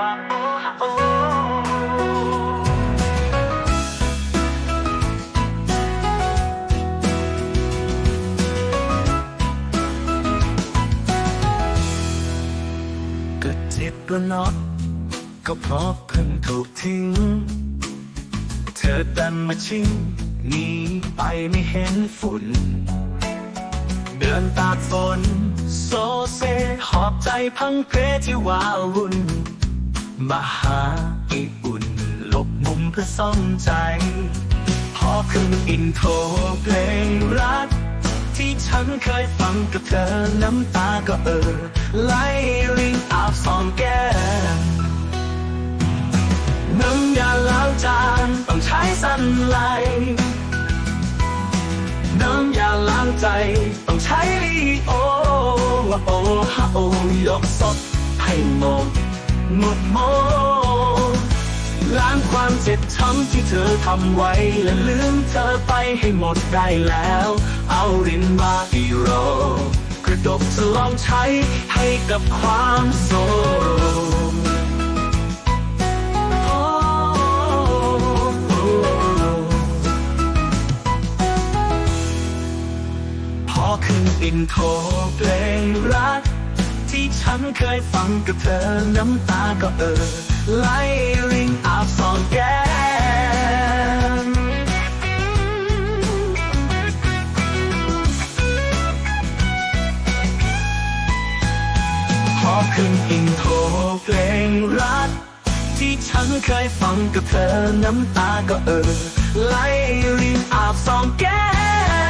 ก็เจ็บตัวเนาะก็เพราะเพิ่งถูกทิ้ง เธอดันมาชิงหนีไปไม่เห็นฝุ่น เดินตากฝน โซเซหอบใจพังเพที่วาวุ่น มาหาอีอุ่นหลบมุมเพื่อซ่อมใจ พอขึ้นอินโทรเพลงรัก ที่ฉันเคยฟังกับเธอน้ำตาก็เออไหลรินอาบสองแก้มน้ำยาล้างจานต้องใช้สันไลน้ำยาล้างใจต้องใช้ลีโอโอฮะโอยกสดให้หมดห มดหมดล้างความเจ็บช้ำที่เธอทำไว้ และลืมเธอไปให้หมดได้แล้ว เอารินมาอีโร กระดกจะลองใช้ให้กับความโศกพอขึ้นอินโทรเพลงรัก ที่ฉันเคยฟังกับเธอน้ำตาก็เออไหลรินอาบสองแก้มพอขึ้นอินโทรเพลงรัก ที่ฉันเคยฟังกับเธอน้ำตาก็เออไหลรินอาบสองแก้ม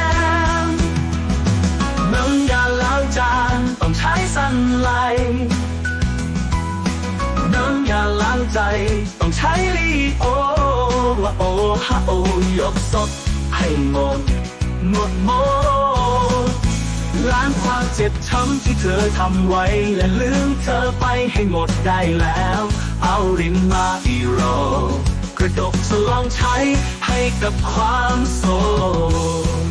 ใจ ต้องใช้ลีโอว่าโอฮะโอยกสดให้หมดหมดหมดล้างความเจ็บช้ำที่เธอทำไว้ และลืมเธอไปให้หมดได้แล้ว เอารินมาอีโร กระดกจะลองใช้ให้กับความโศก